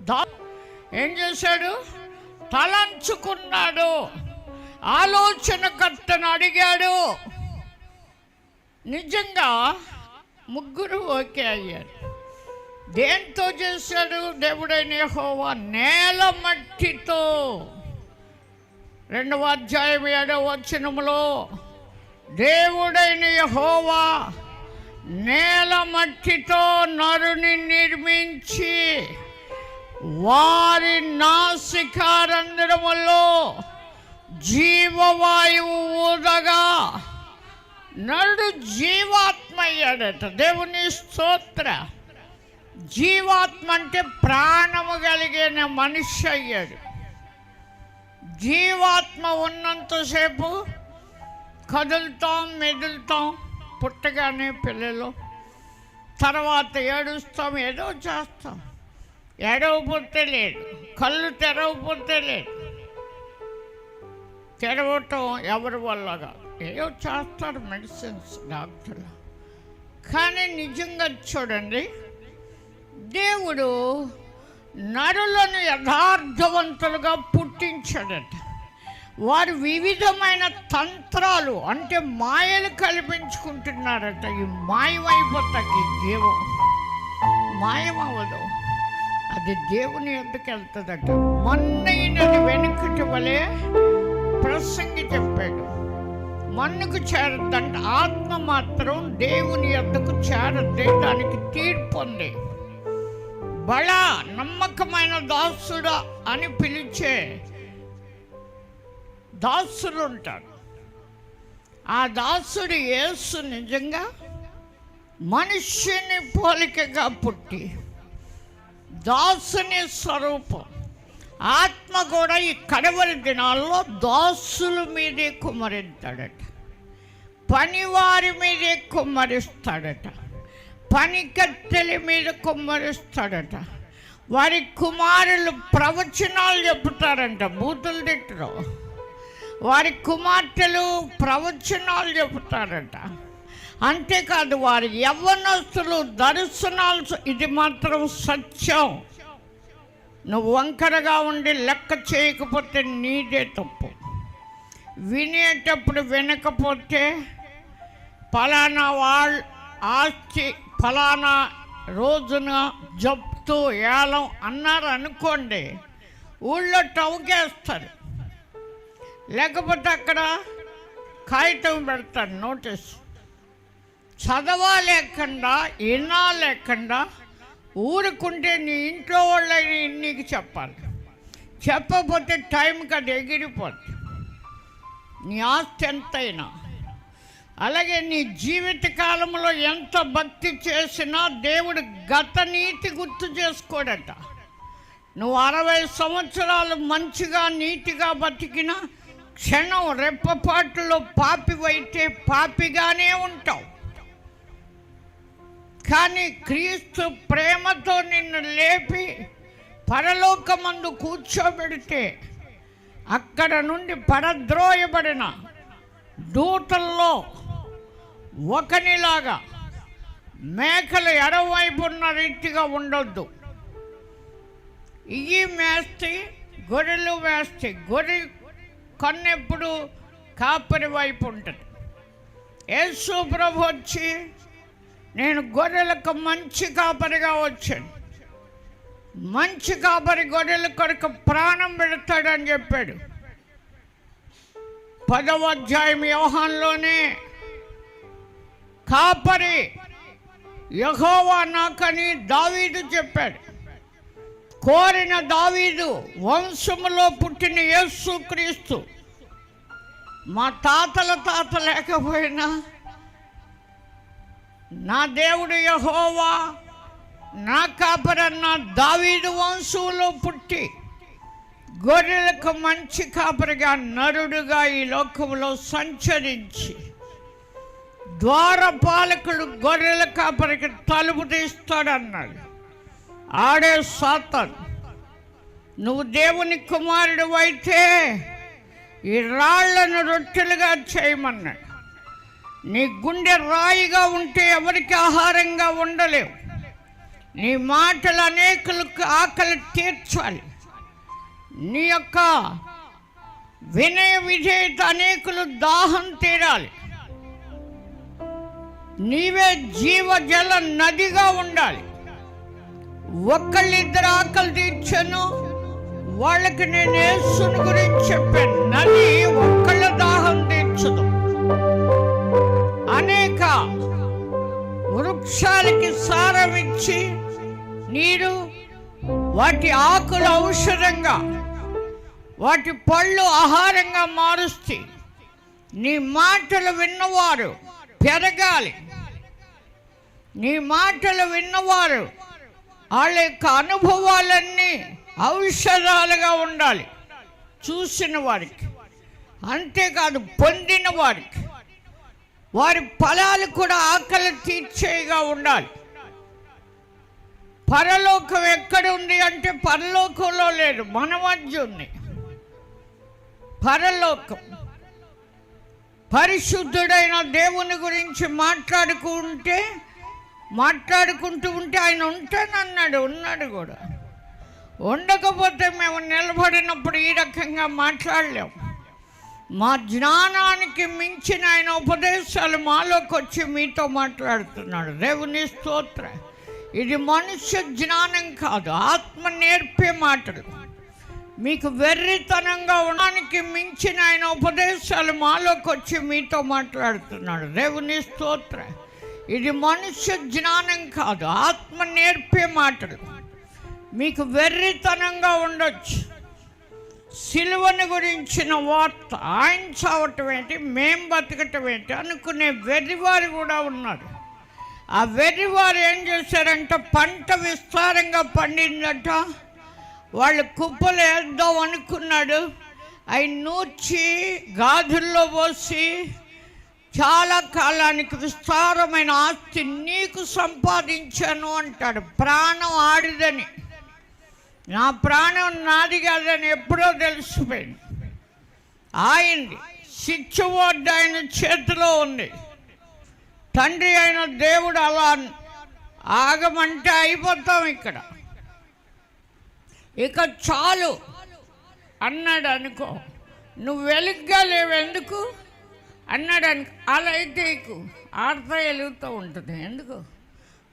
దా ఏం చేశాడు? తలంచుకున్నాడు. ఆలోచనకర్తను అడిగాడు. నిజంగా ముగ్గురు ఓకే అయ్యారు. దేంతో చేశాడు? దేవుడైన హోవా నేల మట్టితో. రెండవ అధ్యాయం ఏడవ వచనములో దేవుడైన హోవా నేల మట్టితో నరుని నిర్మించి వారి నాసికారంధ్రములో జీవవాయువు ఊదగా నడు జీవాత్మ అయ్యాడట దేవుని స్తోత్ర. జీవాత్మ అంటే ప్రాణము కలిగిన మనిషి అయ్యాడు. జీవాత్మ ఉన్నంతసేపు కదులుతాం మెదులుతాం పుట్టగానే పిల్లలు. తర్వాత ఏడుస్తాం ఏదో చేస్తాం. ఎడవపోతే లేదు కళ్ళు తెరవపోతే లేదు. తెరవటం ఎవరి వల్ల కాదు ఏదో చేస్తారు మెడిసిన్స్ డాక్టర్లు. కానీ నిజంగా చూడండి దేవుడు నరులను యథార్థవంతులుగా పుట్టించాడట. వారు వివిధమైన తంత్రాలు అంటే మాయలు కల్పించుకుంటున్నారట. ఈ మాయమైపోతాకి జీవం. మాయమవ్వదు. అది దేవుని ఎందుకు వెళ్తుందట? మొన్నైనది వెనుకటి వలె ప్రసంగి చెప్పాడు మన్నుకు చేరద్దంట. ఆత్మ మాత్రం దేవుని ఎద్దకు చేరద్దే? దానికి తీర్పు ఉంది. బళ నమ్మకమైన దాసుడు అని పిలిచే దాసుడు ఉంటాడు ఆ దాసుడు యేసు నిజంగా మనుష్యుని పోలికగా పుట్టి దాసుని స్వరూపం. ఆత్మ కూడా ఈ కడవల దినాల్లో దాసుల మీదే కుమ్మరిస్తాడట. పనివారి మీదే కుమ్మరిస్తాడట. పనికత్తెల మీద కుమ్మరిస్తాడట. వారి కుమారులు ప్రవచనాలు చెబుతారంట బూతులు తిట్టరు. వారి కుమార్తెలు ప్రవచనాలు చెబుతారట. అంతేకాదు వారి యవ్వనస్తులు దర్శనాలు ఇది మాత్రం సత్యం. నువ్వు వంకరగా ఉండి లెక్క చేయకపోతే నీదే తప్పు. వినేటప్పుడు వినకపోతే ఫలానా వాళ్ళ ఆస్తి ఫలానా రోజున జప్తు ఏలం అన్నారు అనుకోండి ఊళ్ళో టౌకేస్తారు. లేకపోతే అక్కడ కాగితం పెడతారు నోటీస్. చదవలేకుండా లేకుండా లేకుండా ఊరుకుంటే నీ ఇంట్లో వాళ్ళని నీకు చెప్పాలి. చెప్పకపోతే టైంకి అది ఎగిరిపోద్ది. నీ ఆస్తి ఎంతైనా. అలాగే నీ జీవిత కాలంలో ఎంత భక్తి చేసినా దేవుడు గత నీతి గుర్తు చేసుకోడట. నువ్వు అరవై సంవత్సరాలు మంచిగా నీతిగా బతికినా క్షణం రెప్పపాటులో పాపివైతే పాపిగానే ఉంటావు. కానీ క్రీస్తు ప్రేమతో నిన్ను లేపి పరలోకమందు కూర్చోబెడితే అక్కడ నుండి పరద్రోయబడిన దూతల్లో ఒకనిలాగా మేకలు ఎడవైపు ఉన్న రీతిగా ఉండొద్దు. ఇవి మేస్తే గొర్రెలు వేస్తే గొర్రె కన్నెప్పుడు కాపరి వైపు ఉంటుంది. యేసు ప్రభు వచ్చి నేను గొర్రెలకు మంచి కాపరిగా వచ్చాను. మంచి కాపరి గొర్రెల కొరకు ప్రాణం పెడతాడని చెప్పాడు. పదవ అధ్యాయం వ్యవహారంలోనే కాపరి యహోవా నాకని దావీదు చెప్పాడు. కోరిన దావీదు వంశములో పుట్టిన యేసు క్రీస్తు మా తాతల తాత లేకపోయినా నా దేవుడు యహోవా నా కాపరన్న దావీదు వంశంలో పుట్టి గొర్రెలకు మంచి కాపరిగా నరుడుగా ఈ లోకంలో సంచరించి ద్వారపాలకుడు గొర్రెల కాపరికి తలుపు తీస్తాడన్నాడు. ఆడే సాతాన్ నువ్వు దేవుని కుమారుడు అయితే ఈ రాళ్ళను రొట్టెలుగా చేయమన్నాడు. నీ గుండె రాయిగా ఉంటే ఎవరికి ఆహారంగా ఉండలేవు. నీ మాటలు అనేకులకు ఆకలి తీర్చాలి. నీ యొక్క వినయ విజేత అనేకులు దాహం తీరాలి. నీవే జీవజల నదిగా ఉండాలి. ఒక్కళ్ళిద్దరు ఆకలి తీర్చాను. వాళ్ళకి నేను యేసుని గురించి చెప్పాను. నది వృక్షాలకి సారం ఇచ్చి నీరు వాటి ఆకులు ఔషధంగా వాటి పళ్ళు ఆహారంగా మారుస్తే నీ మాటలు విన్నవారు పెరగాలి. నీ మాటలు విన్నవారు వాళ్ళ యొక్క అనుభవాలన్నీ ఔషధాలుగా ఉండాలి. చూసిన వారికి అంతేకాదు పొందిన వారికి. వారి ఫలాలు కూడా ఆకలి తీర్చేగా ఉండాలి. పరలోకం ఎక్కడ ఉంది అంటే పరలోకంలో లేదు మన మధ్య ఉంది. పరలోకం. పరిశుద్ధుడైన దేవుని గురించి మాట్లాడుకుంటే మాట్లాడుకుంటూ ఉంటే ఆయన ఉంటానన్నాడు ఉన్నాడు కూడా. ఉండకపోతే మేము నిలబడినప్పుడు ఈ రకంగా మాట్లాడలేము మా జ్ఞానానికి మించిన ఆయన ఉపదేశాలు మాలోకి వచ్చి మీతో మాట్లాడుతున్నాడు. దేవుని స్తోత్ర. ఇది మనుష్య జ్ఞానం కాదు ఆత్మ నేర్పే మాటలు. మీకు వెర్రితనంగా ఉండడానికి మించిన ఆయన ఉపదేశాలు మాలోకి వచ్చి మీతో మాట్లాడుతున్నాడు. దేవుని స్తోత్ర. ఇది మనుష్య జ్ఞానం కాదు ఆత్మ నేర్పే మాటలు. మీకు వెర్రితనంగా ఉండొచ్చు. సిలువను గురించిన వార్త ఆయన చావటం ఏంటి మేం బతకటం ఏంటి అనుకునే వెర్రివారు కూడా ఉన్నారు. ఆ వెర్రివారు ఏం చేశారంట పంట విస్తారంగా పండిందట. వాళ్ళు కుప్పలు వేద్దాం అనుకున్నాడు. అవి నూర్చి గాజుల్లో పోసి చాలా కాలానికి విస్తారమైన ఆస్తి నీకు సంపాదించాను అంటాడు. ప్రాణం ఆడిదని. నా ప్రాణం నాది కాదని ఎప్పుడో తెలిసిపోయింది. ఆయింది. శిక్ష బోర్డు ఆయన చేతిలో ఉంది. తండ్రి అయిన దేవుడు అలా ఆగమంటే అయిపోతాం ఇక్కడ. ఇక చాలు అన్నాడు అనుకో. నువ్వు వెలుగ్గా లేవు ఎందుకు? అన్నాడు అనుకో. అలా అయితే ఇకు ఆడతా వెలుగుతూ ఉంటుంది. ఎందుకు?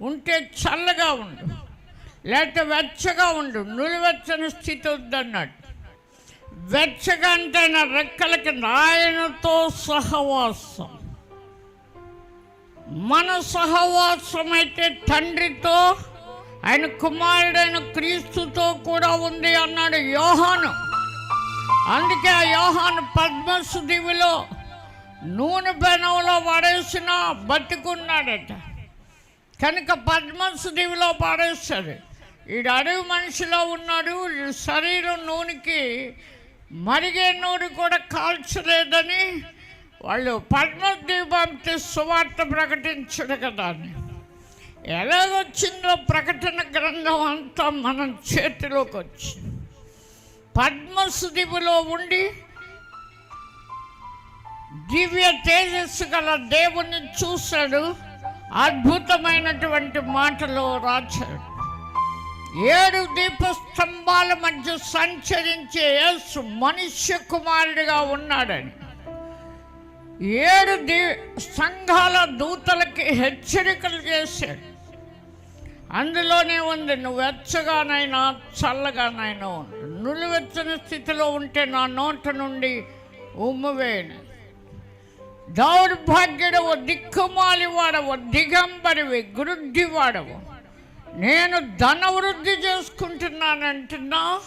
ఉంటే చల్లగా ఉండు. లేకపోతే వెచ్చగా ఉండు నులివెచ్చని స్థితి వద్దన్నాడు. వెచ్చగా అంటే నా రెక్కలకి నాయనతో సహవాసం. మన సహవాసం అయితే తండ్రితో ఆయన కుమారుడైన క్రీస్తుతో కూడా ఉంది అన్నాడు యోహాను. అందుకే ఆ యోహాను పద్మసు దివిలో నూనె బెనంలో పడేసిన బతికున్నాడట. కనుక పద్మసు దివిలో పడేస్తాడు ఈడు అడవి మనిషిలో ఉన్నాడు శరీరం నూనెకి మరిగే నూనె కూడా కాల్చలేదని వాళ్ళు పద్మద్వీప సువార్త ప్రకటించడు కదా అని. ఎలాగొచ్చిందో ప్రకటన గ్రంథం అంతా మనం చేతిలోకి వచ్చింది. పద్మసుదిపులో ఉండి దివ్య తేజస్సు గల దేవుణ్ణి చూశాడు అద్భుతమైనటువంటి మాటలు రాశాడు. ఏడు దీపస్తంభాల మధ్య సంచరించే యేసు మనుష్య కుమారుడిగా ఉన్నాడని. ఏడు దీ సంఘాల దూతలకి హెచ్చరికలు చేశాడు. అందులోనే ఉంది నువ్వు వెచ్చగానైనా చల్లగానైనా నులివెచ్చని స్థితిలో ఉంటే నా నోట నుండి ఉమ్మువేయను దౌర్భాగ్యుడవు దిక్కుమాలి వాడవు దిగంబరివి గురుడ్డి వాడవు నేను ధనవృద్ధి చేసుకుంటున్నానంటున్నా.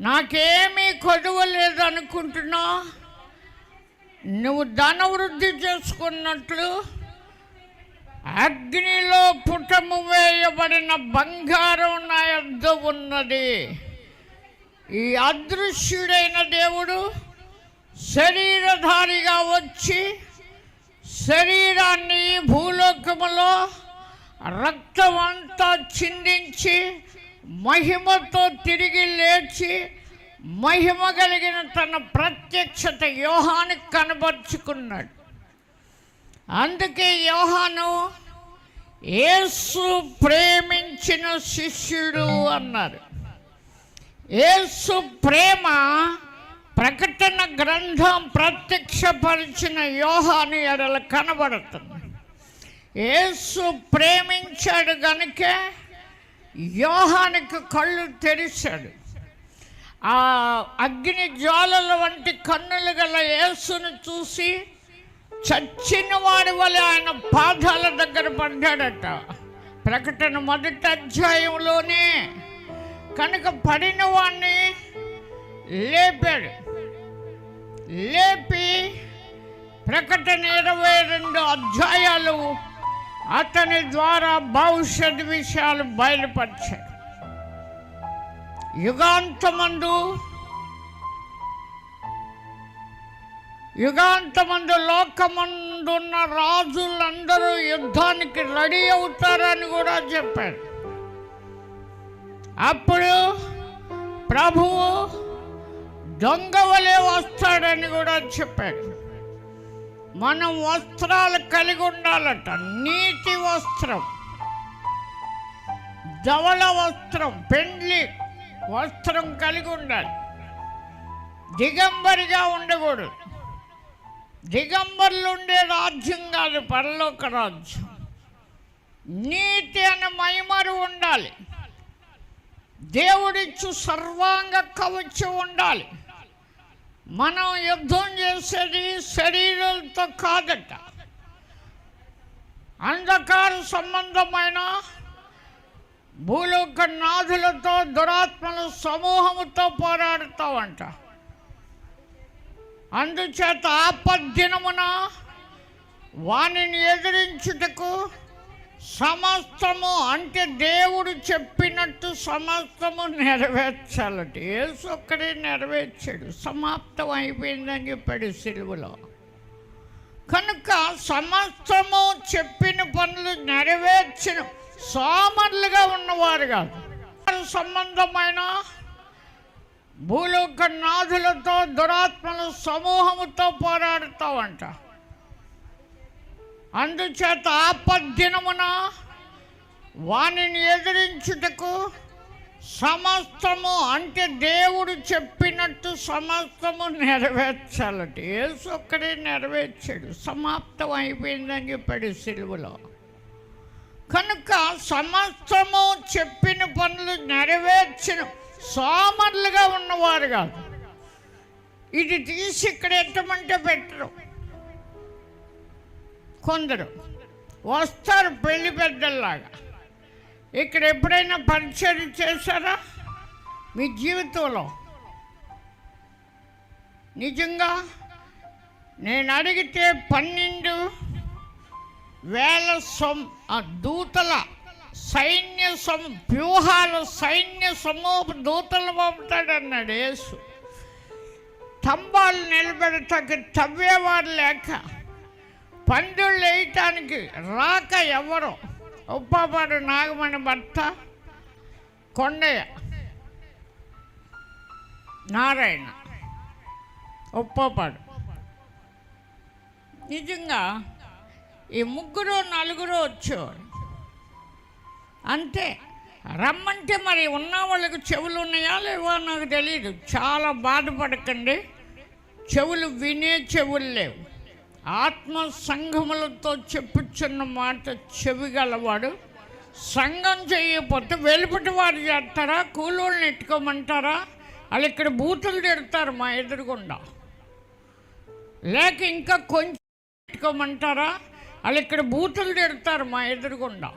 నాకేమీ కొదువ లేదనుకుంటున్నా. నువ్వు ధనవృద్ధి చేసుకున్నట్లు అగ్నిలో పుటము వేయబడిన బంగారం నా యొద్ద ఉన్నది. ఈ అదృశ్యుడైన దేవుడు శరీరధారిగా వచ్చి శరీరాన్ని భూలోకములో రక్తమంతా చిందించి మహిమతో తిరిగి లేచి మహిమ కలిగిన తన ప్రత్యక్షత యోహానికి కనబరుచుకున్నాడు. అందుకే యోహాను ఏసు ప్రేమించిన శిష్యుడు అన్నారు. ఏసు ప్రేమ ప్రకటన గ్రంథం ప్రత్యక్షపరిచిన యోహాను ఎడల కనబడుతుంది. యేసు ప్రేమించాడు గనుకే యోహానికి కళ్ళు తెరిచాడు. ఆ అగ్ని జ్వాలల వంటి కన్నులు గల యేసును చూసి చచ్చిన వాడి వల్ల ఆయన పాదాల దగ్గర పడ్డాడట. ప్రకటన మొదటి అధ్యాయంలోనే కనుక పడిన వాణ్ణి లేపాడు. లేపి ప్రకటన ఇరవై రెండు అధ్యాయాలు అతని ద్వారా భవిష్యత్ విషయాలు బయలుపరిచాడు. యుగాంతమందు యుగాంతమందు లోకమందున్న రాజులందరూ యుద్ధానికి రెడీ అవుతారని కూడా చెప్పాడు. అప్పుడు ప్రభువు దొంగ వలె వస్తాడని కూడా చెప్పాడు. మనం వస్త్రాలు కలిగి ఉండాలట. నీతి వస్త్రం. ధవల వస్త్రం పెండ్లి వస్త్రం కలిగి ఉండాలి. దిగంబరిగా ఉండకూడదు. దిగంబర్లు ఉండే రాజ్యం కాదు పరలోక రాజ్యం. నీతి అనే మైమరు ఉండాలి. దేవుడిచ్చు సర్వాంగ కవచం ఉండాలి. మనం యుద్ధం చేసేది శరీరంతో కాదట. అంధకార సంబంధమైన భూలోక నాథులతో దురాత్మల సమూహముతో పోరాడుతావంట. అందుచేత ఆపద్దినమున వానిని ఎదిరించుటకు సమస్తము అంటే దేవుడు చెప్పినట్టు సమస్తము నెరవేర్చాలట యేసు ఒక్కడే నెరవేర్చాడు. సమాప్తం అయిపోయిందని చెప్పాడు సిలువలో. కనుక సమస్తము చెప్పిన పనులు నెరవేర్చిన సోమరులుగా ఉన్నవారు కాదు. సంబంధమైన భూలోక నాథులతో దురాత్మల సమూహముతో పోరాడుతావంట. అందుచేత ఆపద్దినమున వానిని ఎదిరించుటకు సమస్తము అంటే దేవుడు చెప్పినట్టు సమస్తము నెరవేర్చాలట యేసు ఒక్కడే నెరవేర్చాడు. సమాప్తం అయిపోయిందని చెప్పాడు సిలువలో. కనుక సమస్తము చెప్పిన పనులు నెరవేర్చిన సోమరులుగా ఉన్నవారు కాదు. ఇది తీసి ఇక్కడ ఎట్టమంటే పెట్టరు కొందరు వస్తారు పెళ్ళి పెద్దల్లాగా. ఇక్కడ ఎప్పుడైనా పరిచయం చేశారా? మీ జీవితంలో? నిజంగా? నేను అడిగితే పన్నెండు వేల సం దూతల సైన్య సమ వ్యూహాల సైన్య సమూహ దూతలు పంపుతాడన్నాడు యేసు. స్తంభాలు నిలబెడతాకి తవ్వేవారు లేక పందులు వేయటానికి రాక ఎవరు? ఉప్పాపాడు నాగమణి భర్త కొండయ్య. నారాయణ. ఉప్పాపాడు. నిజంగా ఈ ముగ్గురు నలుగురు వచ్చేవారు. అంతే. రమ్మంటే మరి ఉన్న వాళ్ళకి చెవులు ఉన్నాయా లేవో నాకు తెలియదు చాలా బాధపడకండి. చెవులు వినే చెవులు లేవు. ఆత్మ సంఘములతో చెప్పుచున్న మాట చెవి గలవాడు సంఘం చేయకపోతే వెలుపటి వారు చేస్తారా? కూలోళ్ళని ఎట్టుకోమంటారా వాళ్ళు ఇక్కడ బూతులు తిడతారు మా ఎదురుగుండా. లేక ఇంకా కొంచెం పెట్టుకోమంటారా? వాళ్ళు ఇక్కడ బూతులు తిడతారు మా ఎదురుగుండా.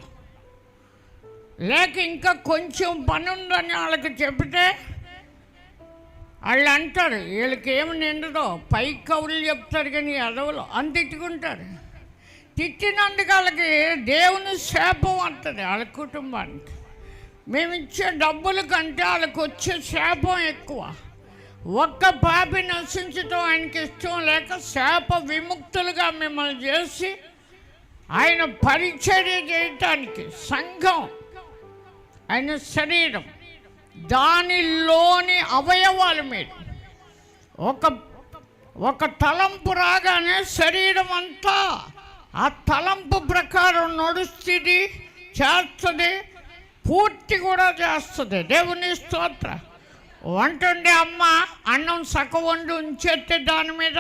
లేక ఇంకా కొంచెం పని ఉందని వాళ్ళకి చెబితే వాళ్ళు అంటారు వీళ్ళకి ఏమి నిండదో పై కవులు చెప్తారు కానీ ఎదవలు అని తిట్టుకుంటారు తిట్టినందుకు వాళ్ళకి దేవుని శాపం అంటది వాళ్ళ కుటుంబానికి. మేము ఇచ్చే డబ్బుల కంటే వాళ్ళకి వచ్చే శాపం ఎక్కువ. ఒక్క పాపి నశించటం ఆయనకి ఇష్టం లేక శాప విముక్తులుగా మిమ్మల్ని చేసి ఆయన పరిచర్య చేయటానికి సంఘం ఆయన శరీరం దానిలోని అవయవాలు మీరు. ఒక ఒక తలంపు రాగానే శరీరం అంతా ఆ తలంపు ప్రకారం నడుస్తుంది చేస్తుంది పూర్తి కూడా చేస్తుంది. దేవుని స్తోత్ర. వంటుండే అమ్మ అన్నం సగ వండి ఉంచేస్తే దాని మీద.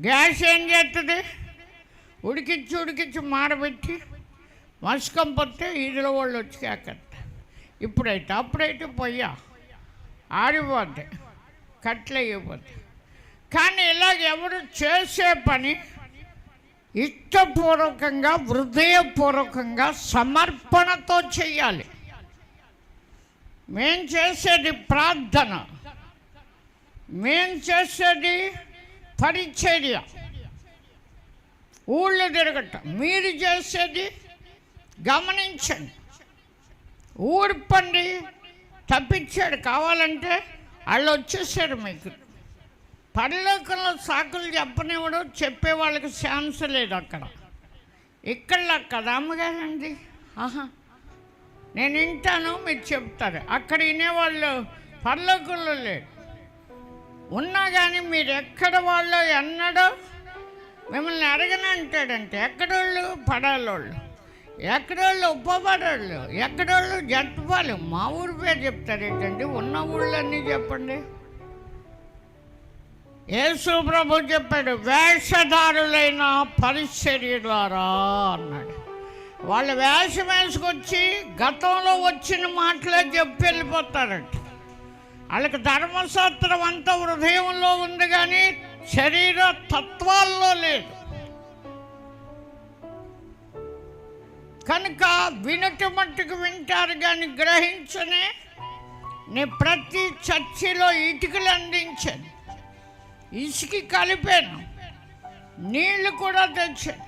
గ్యాస్ ఏం చేస్తుంది ఉడికించి ఉడికించి మాడబెట్టి మసకం పడితే ఈదుల వాళ్ళు వచ్చి కేకండి ఇప్పుడైతే అప్పుడైతే పొయ్యా. ఆడిపోద్ది కట్లయిపోద్ది కానీ ఇలాగ ఎవరు చేసే పని ఇష్టపూర్వకంగా హృదయపూర్వకంగా సమర్పణతో చేయాలి మేం చేసేది ప్రార్థన. మేం చేసేది పరిచర్య. ఊళ్ళో తిరగటం. మీరు చేసేది గమనించండి. ఊడిపండి తప్పించాడు. కావాలంటే వాళ్ళు వచ్చేసారు మీకు. పరలోకంలో సాకులు చెప్పనివ్వడం చెప్పే వాళ్ళకి ఛాన్స్ లేదు అక్కడ. ఇక్కడ కదా అమ్మగారండి? ఆహా. నేను వింటాను మీరు చెప్తారు. అక్కడ వినేవాళ్ళు పరలోకంలో లేరు. ఉన్నా కానీ మీరు ఎక్కడ వాళ్ళు ఎన్నడో మిమ్మల్ని అడగనంటాడంటే ఎక్కడోళ్ళు? పడాలోళ్ళు. ఎక్కడోళ్ళు ఉప్పబడోళ్ళు ఎక్కడోళ్ళు జట్టుపాలు మా ఊరి పేరు చెప్తారు ఏంటండి? ఉన్న ఊళ్ళన్నీ చెప్పండి. యేసు ప్రభు చెప్పాడు వేషధారులైన పరిచర్యులారా అన్నాడు. వాళ్ళు వేషం వేసుకొచ్చి గతంలో వచ్చిన మాటలే చెప్పి వెళ్ళిపోతారట. వాళ్ళకి ధర్మశాస్త్రం అంతా హృదయంలో ఉంది కానీ శరీర తత్వాల్లో లేదు. కనుక వినుట మట్టుకు వింటారు కానీ గ్రహించనే నేను ప్రతి చర్చిలో ఇటుకలు అందించాను. ఇసుకి కలిపాను. నీళ్ళు కూడా తెచ్చాను.